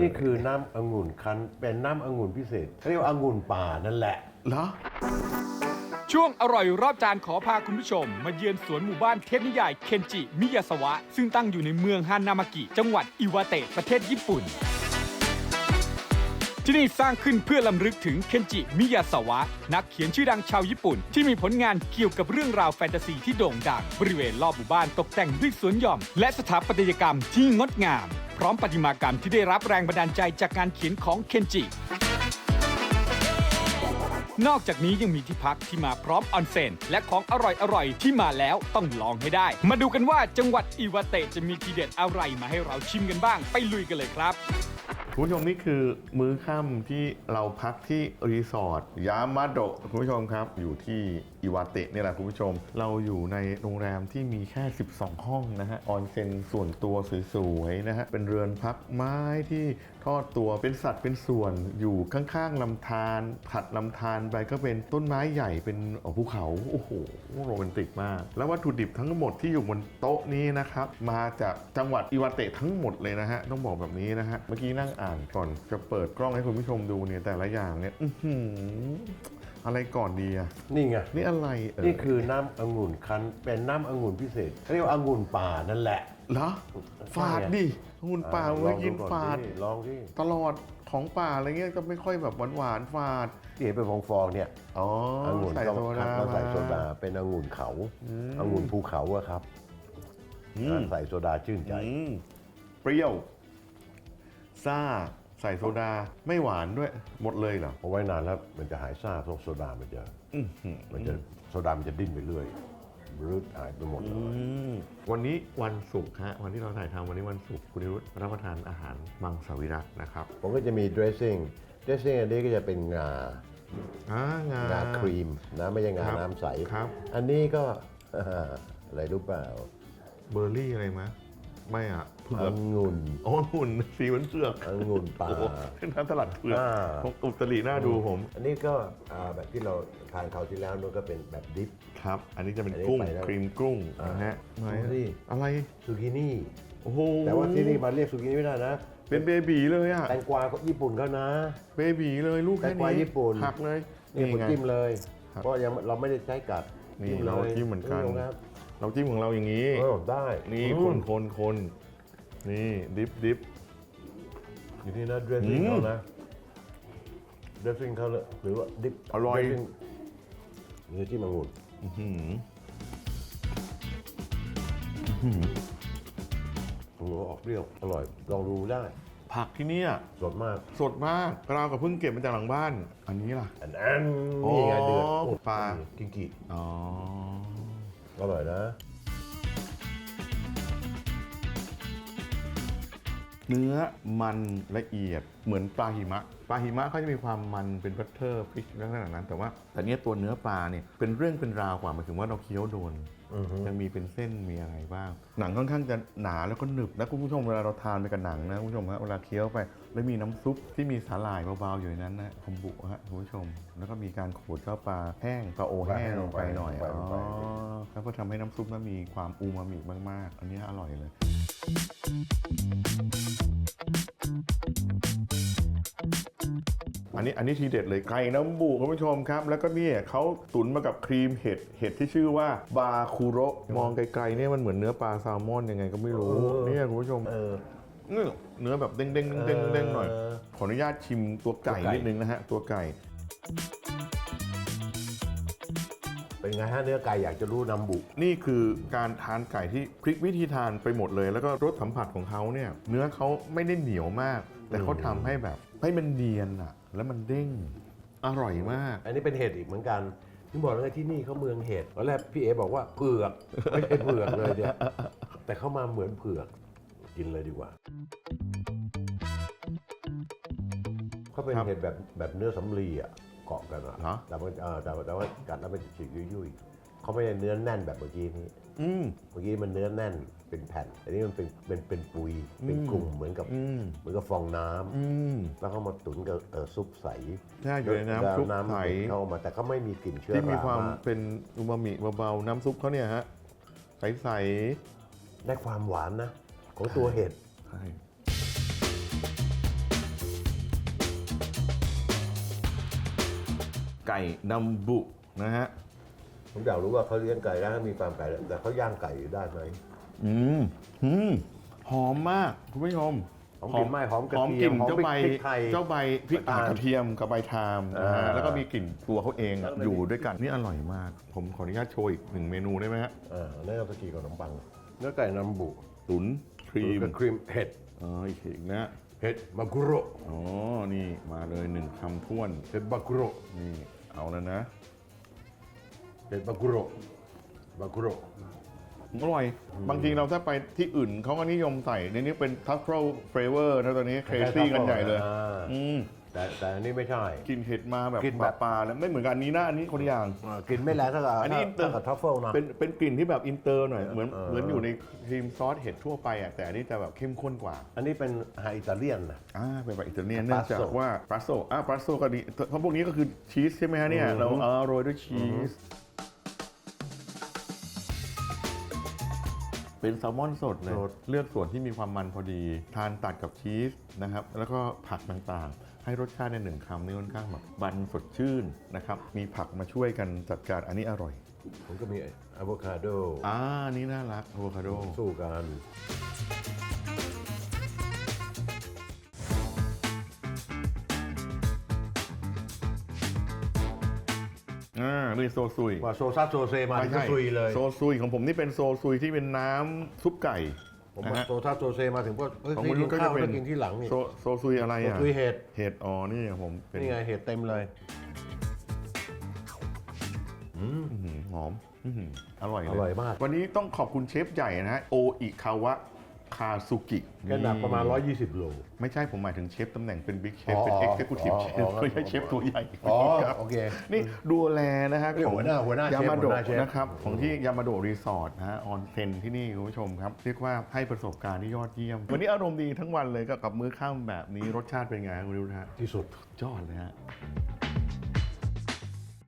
นี่คือน้ำองุ่นคั้นเป็นน้ำองุ่นพิเศษเรียกว่าองุ่นป่านั่นแหละ เหรอ ช่วงอร่อยรอบจานขอพาคุณผู้ชม มาเยือนสวนหมู่บ้านเทพนิยายเคนจิ มิยาสวะ ซึ่งตั้งอยู่ในเมืองฮานามากิ จังหวัดอิวาเตะประเทศญี่ปุ่น ที่นี่สร้างขึ้นเพื่อลำลึกถึงเคนจิ มิยาสวะ นักเขียนชื่อดังชาวญี่ปุ่น ที่มีผลงานเกี่ยวกับเรื่องราวแฟนตาซีที่โด่งดังบริเวณรอบหมู่บ้านตกแต่งด้วยสวนหย่อม และสถาปัตยกรรมที่งดงาม พร้อมประติมากรรมที่ได้รับแรงบันดาลใจจากการเขียนของเคนจิ นอกจากนี้ยังมีที่พักที่มาพร้อมออนเซ็นและของอร่อยๆ ที่มาแล้วต้องลองให้ได้ มาดูกันว่าจังหวัดอิวาเตะจะมีทีเด็ดอะไรมาให้เราชิมกันบ้าง ไปลุยกันเลยครับ คุณผู้ชมนี่คือมื้อค่ำที่เราพักที่รีสอร์ทยามาโดะคุณผู้ชมครับ อยู่ที่อิวาเตะเนี่ยแหละคุณผู้ชม เราอยู่ในโรงแรมที่มีแค่ 12 ห้องนะฮะออนเซ็นส่วนตัวสวยๆนะฮะเป็นเรือนพักไม้ที่ทอดตัวเป็นสัดเป็นส่วนอยู่ข้างๆลำธารผัดลำธารไปก็เป็นต้นไม้ใหญ่เป็นภูเขาโอ้โหโรแมนติกมาก แล้ววัตถุดิบทั้งหมดที่อยู่บนโต๊ะนี้นะครับมาจากจังหวัดอิวาเตะทั้งหมดเลยนะฮะต้องบอกแบบนี้นะฮะเมื่อกี้นั่งอ่านก่อนจะเปิดกล้องให้คุณผู้ชมดูเนี่ยแต่ละอย่างเนี่ยอื้อหืออะไรก่อนดีอะนี่ไง นี่อะไรเอ่ยนี่คือน้ำองุ่นคั้นเป็นน้ำองุ่นพิเศษเรียกว่าองุ่นป่านั่นแหละ เหรอฝาดดิองุ่นป่าอ่เมื่อกินลองฝาดสิลองที่ตลอดของป่าอะไรเงี้ยก็ไม่ค่อยแบบหวานๆฝาดที่เห็นเป็นฟองๆเนี่ยอ๋อองุ่นใส่ต้องโซคั้ดานต้องใส่มาโซดาเป็นองุ่นเขาอืมองุ่นภูเขาอะครับอืม ใส่โซดาชื่นใจ อืมเปรี้ยว ซ่า ใส่โซดาไม่หวานด้วย หมดเลยเหรอเอาไว้นานแล้วมันจะหายซ่าเพราะโซดามันจะอื้อหือมันจะโซดามันจะดิ้นไปเรื่อยรืดหายไปหมดเลอืยมวันนี้วันศุกร์ฮะวันที่เราถ่ายทำวันนี้วันศุกร์คุณนิรุธรับประทานอาหารมังสวิรัตนะครับ ผมก็จะมี dressing dressing อันนี้ก็จะเป็นงาอ่างางาครีมนะไม่ใช่งาครับน้ำใสครับ อันนี้ก็อะไรรู้เปล่า เบอร์รี่อะไรมะ ไม่อะเผืออกงุ่นอ๋อหุ่นสีเหมือนเผือกองุ่นป่า โอ้โหเป็นน้ำสลัดเผือกอ่า ของอุตริหน้าดูผมอันนี้ก็อ่าแบบที่เราทานคราวที่แล้วนู้นก็เป็นแบบดิฟ ครับ อันนี้จะเป็นอันนี้กุ้งไปแล้วครีมกุ้งอ่านนะฮะดูไหนสิ อะไรซูกินี่ โอ้โหแต่ว่าที่นี่มาเรียกซูกินี่ไม่ได้นะ เป็นเบบีเลยอะแตงกวาก็ญี่ปุ่นเขานะ เบบีเลยลูกแตแค่งกวานี้ญี่ปุ่น หักเลยนี่ผมไง จิ้มเลย ครับ เพราะยังเราไม่ได้ใช้กัดนี่ลยเราจิ้มเหมือนกัน ครับเราจิ้มของเราอย่างนี้ เออได้นี่อืคมนคนคน นี่ดิฟดิฟอยู่ที่นะ dressing อืมเขานะ dressing เขาเลยหรือว่าดิฟอร่อย เนื้อที่มังุ่นอื้อหือโอ้โหออกเปรี้ยว อร่อย ลองดูได้ ผักที่เนี่ยสดมาก สดมากเรากับเพิ่งเก็บมาจากหลังบ้าน อันนี้ล่ะ อันนั้นนี่ไงเดือดอ๋อโอ้ปลา กิงกิ อ๋อ อร่อยนะ เนื้อมันละเอียดเหมือนปลาหิมะ ปลาหิมะเขาจะมีความมันเป็นบัตเตอร์ฟิชลักษณะนั้น แต่ว่าแต่เนี้ยตัวเนื้อปลาเนี่ยเป็นเรื่องเป็นราวกว่าหมายถึงว่าเราเคี้ยวโดนอือฮึยังมีเป็นเส้นมีอะไรบ้าง หนังค่อนข้างจะหนาแล้วก็หนึบนะคุณผู้ชมเวลาเราทานไปกับหนังนะคุณผู้ชมฮะเวลาเคี้ยวไป แล้วมีน้ำซุปที่มีสาหร่ายเบาๆอยู่ในนั้นนะคอมบุฮะคุณผู้ชม แล้วก็มีการขูดข้าวปลาแห้งปลาโอแห้งลงไปหน่อยไปอ๋ลงไปอแล้วก็ทำให้น้ำซุปนั้นมีความอูมามิมากๆ อันนี้อร่อยเลย อันนี้อันนี้ทีเด็ดเลยไก่น้ำบูคุณผู้ชมครับ แล้วก็เนี่ยเขาตุ๋นมากับครีมเห็ดเห็ดที่ชื่อว่าบาคูโระมองไกลๆเนี่ยมันเหมือนเนื้อปลาแซลมอนยังไงก็ไม่รู้เออเนี่ยคุณผู้ชมเออเนี่ยเนื้อแบบเด้งๆเด้งๆเด้งๆเด้งๆหน่อยเออขออนุญาตชิมตัวไก่ตัวไก่นิดนึงนะฮะตัวไก่ เป็นไงฮะเนื้อไก่อยากจะรู้นำบุ นี่คือการทานไก่ที่พลิกวิธีทานไปหมดเลย แล้วก็รสสัมผัสของเขาเนี่ย เนื้อเขาไม่ได้เหนียวมาก แต่เขาทำให้แบบให้มันเนียนอะแล้วมันเด้งอร่อยมาก อันนี้เป็นเห็ดอีกเหมือนกันที่บอกแล้วไงที่นี่เขาเมืองเห็ดตอนแรกพี่เอบอกว่าเผือกไม่ใช่เผือกเลยเนี่ยแต่เข้ามาเหมือนเผือกกินเลยดีกว่าเขาเป็นครับเห็ดแบบแบบเนื้อสำลีอะ เกาะกันอะเหรอ แต่มันเออแต่ว่าแต่ว่ากัดแล้วมันฉีกยุ่ยๆเขาไม่ได้เนื้อแน่นแบบเมื่อกี้นี้ อืม เมื่อกี้มันเนื้อแน่นเป็นแผ่นอันนี้มันเป็นเป็นเป็นปุยเป็นกลุ่มเหมือนกับอืม เหมือนกับฟองน้ำอืม แล้วเขามาตุ๋นกับเอ่อซุปใสใช่อยู่ในน้ำซุปน้ำใสเข้ามาแต่ก็ไม่มีกลิ่นเชื้อที่มีราความมากเป็นอูมามิเบาๆน้ำซุปเขาเนี่ยฮะ ใส ได้ความหวานนะ ของตัวเห็ด ๆ ใช่ ไก่นัมบุนะฮะผมอยากรู้ว่าเขาเลี้ยงไก่ได้ถ้ามีฟาร์มไก่แล้วแต่เขาย่างไก่ได้ไหมอืมอืมหอมมากคุณผู้ชมหอมกลิ่นไหม้หอมกระหอมเทีกยลิ่มนหอมเจ้าใบพริกไทยเจ้าใบพริกน้ำตาลกระเทียมกับใบชามนะฮะอ่า แล้วก็มีกลิ่นตัวเขาเองอะแล้วก็อยู่ด้วยกันนี่อร่อยมาก ผมขออนุญาตโชว์อีกหนึ่งเมนูได้ไหมฮะอ่าเนื้อสกีกับขนมปังเนื้อไก่น้ำบุตุ๋นครีมกับครีมเห็ด อ๋ออีกอีกนะ เห็ดบากุโรอ๋อ นี่มาเลยหนึ่งคำท้วน เห็ดบากุโรนี่เอาแล้วนะ เห็ดบากุโรบากุโร อร่อย บางทีเราถ้าไปที่อื่นเขาก็นิยมใส่ในนี้เป็นทัฟเฟิลเฟเวอร์นะตอนนี้เครซี่กันใหญ่เลยอ่าอืมแต่แต่อันนี้ไม่ใช่กลินเห็ดมาแบบกลิ่นแบบ ปลาๆแล้วไม่เหมือนกันอันนี้นะอันนี้คนละอย่าง อ่ากินไม่แรงเท่ากับอันนี้เท่ากับทัฟเฟิลนะ เป็นเป็นกลิ่นที่แบบอินเตอร์หน่อยเหมือนเออ เหมือนอยู่ในครีมซอสเห็ดทั่วไปอะแต่อันนี้จะแบบเข้มข้นกว่าอันนี้เป็นอาหารอิตาเลียนนะ อ่าเป็นแบบอิตาเลียนปเนื่ลาองจากโซว่าปลาโซอ่าปลาโซก็ดีเพราะพวกนี้ก็คือชีสใช่ไหมฮะเนี่ยอืมเราเอาโรยด้วยชีส เป็นแซลมอนสดเลย เลือกส่วนที่มีความมันพอดี ทานตัดกับชีสนะครับ แล้วก็ผักต่างๆ ให้รสชาติในหนึ่งคำนี่ค่อนข้างแบบบันสดชื่นนะครับ มีผักมาช่วยกันจัดการอันนี้อร่อย ผมก็มีอะโวคาโด อ่านี่น่ารักอะโวคาโดสู้กัน นี่โซซุยว่าโซซัสโซเซมาถึงก็ซุยเลยโซซุยของผมนี่เป็นโซซุยที่เป็นน้ำซุปไก่ ผมนะว่าฮะ โซซัสโซเซมาถึงก็เอ้ยของนี่คุณกินุ้นยก็ข้าจะวเป็นแล้วกินที่หลังนี่ โซโซซุยอะไรโซอะซุยเห็ด เห็ดอ๋อนี่ของผมเป็นนี่ไงเห็ดเต็มเลย อื้อหือหอมอื้อหืออร่อยเลอร่อยมาก วันนี้ต้องขอบคุณเชฟใหญ่นะฮะโออิคาวะ คาซุกิแกหนักประมาณ 120 โล ไม่ใช่ผมหมายถึงเชฟตำแหน่งเป็นบิ๊กเชฟอ๋อเป็นเอ็กซ์เซคิวทีฟอ๋อเชอ๋ฟอไม่ใช่เชฟตัวใหญ่อ๋อครับโอเคนี่ดูแลนะฮะเรียกของหัวหน้าหัวหน้าเชฟยามาโดหัวหน้าเชฟ นะครับ ของที่ยามาโดรีสอร์ทนะฮะออนเทนที่นี่คุณผู้ชมครับ เรียกว่าให้ประสบการณ์ที่ยอดเยี่ยม วันนี้อารมณ์ดีทั้งวันเลยก็กับมื้อค่ำแบบนี้รสชาติเป็นไงครับคุณรู้ฮะที่สุด ยอดเลยฮะ